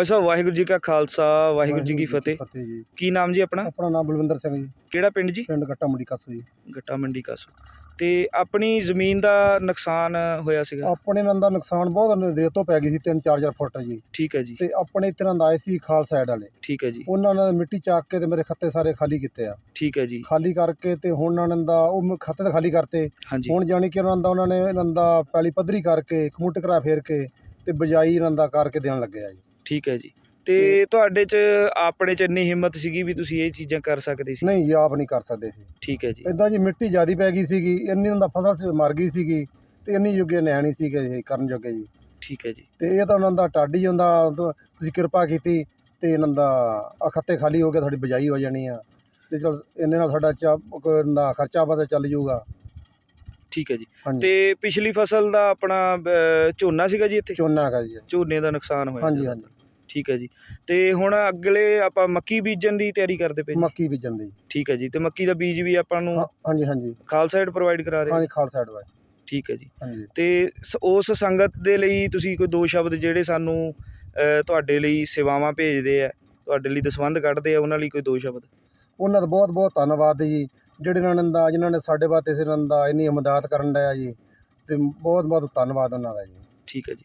ਭਾਈ ਸਾਹਿਬ ਵਾਹਿਗੁਰੂ ਜੀ ਕਾ ਖਾਲਸਾ ਵਾਹਿਗੁਰੂ ਜੀ ਕੀ ਫਤਿਹ। ਫਤਿਹ ਜੀ। ਕੀ ਨਾਮ ਜੀ ਆਪਣਾ? ਆਪਣਾ ਨਾਮ ਬਲਵਿੰਦਰ ਸਿੰਘ ਜੀ। ਕਿਹੜਾ ਪਿੰਡ ਜੀ? ਪਿੰਡ ਗੱਟਾ ਮੰਡੀ ਕੱਸ ਜੀ। ਗੱਟਾ ਮੰਡੀ ਕਾਸੋ। ਤੇ ਆਪਣੀ ਜ਼ਮੀਨ ਦਾ ਨੁਕਸਾਨ ਹੋਇਆ ਸੀਗਾ? ਆਪਣੇ ਨਾਲ ਦਾ ਨੁਕਸਾਨ ਬਹੁਤ ਰੇਤੋਂ ਪੈ ਗਈ ਸੀ 3-4000 ਫੁੱਟ ਜੀ। ਠੀਕ ਹੈ ਜੀ। ਤੇ ਆਪਣੇ ਇੱਥੇ ਨਾਲ ਆਏ ਸੀ ਖਾਲ ਸਾਈਡ ਵਾਲੇ। ਠੀਕ ਹੈ ਜੀ। ਉਹਨਾਂ ਨੇ ਮਿੱਟੀ ਚੱਕ ਕੇ ਤੇ ਮੇਰੇ ਖੱਤੇ ਸਾਰੇ ਖਾਲੀ ਕੀਤੇ ਆ। ਠੀਕ ਹੈ ਜੀ। ਖਾਲੀ ਕਰਕੇ ਤੇ ਹੁਣ ਉਹਨਾਂ ਦਾ ਉਹ ਖੱਤੇ ਤਾਂ ਖਾਲੀ ਕਰਤੇ। ਹੁਣ ਜਾਣੀ ਕਿ ਉਹਨਾਂ ਦਾ ਉਹਨਾਂ ਨੇ ਇਹਨਾਂ ਦਾ ਪੈਲੀ ਪੱਧਰੀ ਕਰਕੇ ਕਮੁੱਟ ਕਰਾ ਫੇਰ ਕੇ ਤੇ ਬਜਾਈ ਇਹਨਾਂ ਦਾ ਕਰਕੇ ਦੇਣ ਲੱਗੇ ਆ ਜੀ। ਠੀਕ ਹੈ ਜੀ। ਤੇ ਤੁਹਾਡੇ ਚ ਆਪਣੇ ਚ ਇੰਨੀ ਹਿੰਮਤ ਸੀਗੀ ਵੀ ਤੁਸੀਂ ਇਹ ਚੀਜ਼ਾਂ ਕਰ ਸਕਦੇ ਸੀ? ਨਹੀਂ ਜੀ ਆਪ ਨਹੀਂ ਕਰ ਸਕਦੇ ਸੀ। ਠੀਕ ਹੈ ਜੀ। ਇਦਾਂ ਜੀ ਮਿੱਟੀ ਜ਼ਿਆਦੀ ਪੈ ਗਈ ਸੀਗੀ ਇੰਨੀ ਉਹਨਾਂ ਦਾ ਫਸਲ ਸੀ ਮਰ ਗਈ ਸੀਗੀ ਤੇ ਇੰਨੀ ਜੋਗੇ ਨਿਆਣੀ ਸੀਗੇ ਜੀ ਕਰਨ ਜੋਗੇ ਜੀ। ਠੀਕ ਹੈ ਜੀ। ਤੇ ਇਹ ਤਾਂ ਉਹਨਾਂ ਦਾ ਟਾਡੀ ਹੁੰਦਾ ਤੁਸੀਂ ਕਿਰਪਾ ਕੀਤੀ ਤੇ ਇਹਨਾਂ ਦਾ ਆਹ ਖੱਤੇ ਖਾਲੀ ਹੋ ਗਏ ਤੁਹਾਡੀ ਬਜਾਈ ਹੋ ਜਾਣੀ ਆ। ਤੇ ਚਲ ਇੰਨੇ ਨਾਲ ਸਾਡਾ ਦਾ ਖਰਚਾ ਬਦ ਚੱਲ ਜਾਊਗਾ। ਠੀਕ ਹੈ ਜੀ। ਤੇ ਪਿਛਲੀ ਫਸਲ ਦਾ ਆਪਣਾ ਝੋਨਾ ਸੀਗਾ ਜੀ ਇੱਥੇ? ਝੋਨਾ ਹੈਗਾ ਜੀ। ਝੋਨੇ ਦਾ ਨੁਕਸਾਨ ਹੋਇਆ ਹਾਂਜੀ। ਹਾਂਜੀ। ਠੀਕ ਹੈ ਜੀ। ਤੇ ਹੁਣ ਅਗਲੇ ਆਪਾਂ ਮੱਕੀ ਬੀਜਣ ਦੀ ਤਿਆਰੀ ਕਰਦੇ ਪਏ ਜੀ। ਮੱਕੀ ਬੀਜਣ ਦੀ। ਠੀਕ ਹੈ ਜੀ ਤੇ ਮੱਕੀ ਦਾ ਬੀਜ ਵੀ ਆਪਾਂ ਨੂੰ ਹਾਂ- ਹਾਂਜੀ ਹਾਂਜੀ। ਖਾਲਸਾ ਸਾਈਡ ਪ੍ਰੋਵਾਈਡ ਕਰਾ ਰਹੇ ਹਾਂਜੀ ਖਾਲਸਾ ਐਡਵਾਈਸ ਠੀਕ ਹੈ ਜੀ। ਹਾਂਜੀ। ਤੇ ਸ- ਉਸ ਸੰਗਤ ਦੇ ਲਈ ਤੁਸੀਂ ਕੋਈ ਦੋ ਸ਼ਬਦ ਜਿਹੜੇ ਸਾਨੂੰ ਤੁਹਾਡੇ ਲਈ ਸੇਵਾਵਾਂ ਭੇਜਦੇ ਆ ਤੁਹਾਡੇ ਲਈ ਦਸਵੰਧ ਕੱਢਦੇ ਆ ਉਹਨਾਂ ਲਈ ਕੋਈ ਦੋ ਸ਼ਬਦ? ਉਹਨਾਂ ਦਾ ਬਹੁਤ ਬਹੁਤ ਧੰਨਵਾਦ ਜੀ। ਜਿਹੜੇ ਇਹਨਾਂ ਨੇ ਦਾ ਜਿਨ੍ਹਾਂ ਨੇ ਸਾਡੇ ਵਾਸਤੇ ਇਸ ਇਹਨਾਂ ਦਾ ਇੰਨੀ ਮਦਦ ਕਰਨ ਦਾ ਜੀ ਤੇ ਬਹੁਤ ਬਹੁਤ ਧੰਨਵਾਦ ਉਹਨਾਂ ਦਾ ਜੀ। ਠੀਕ ਹੈ ਜੀ।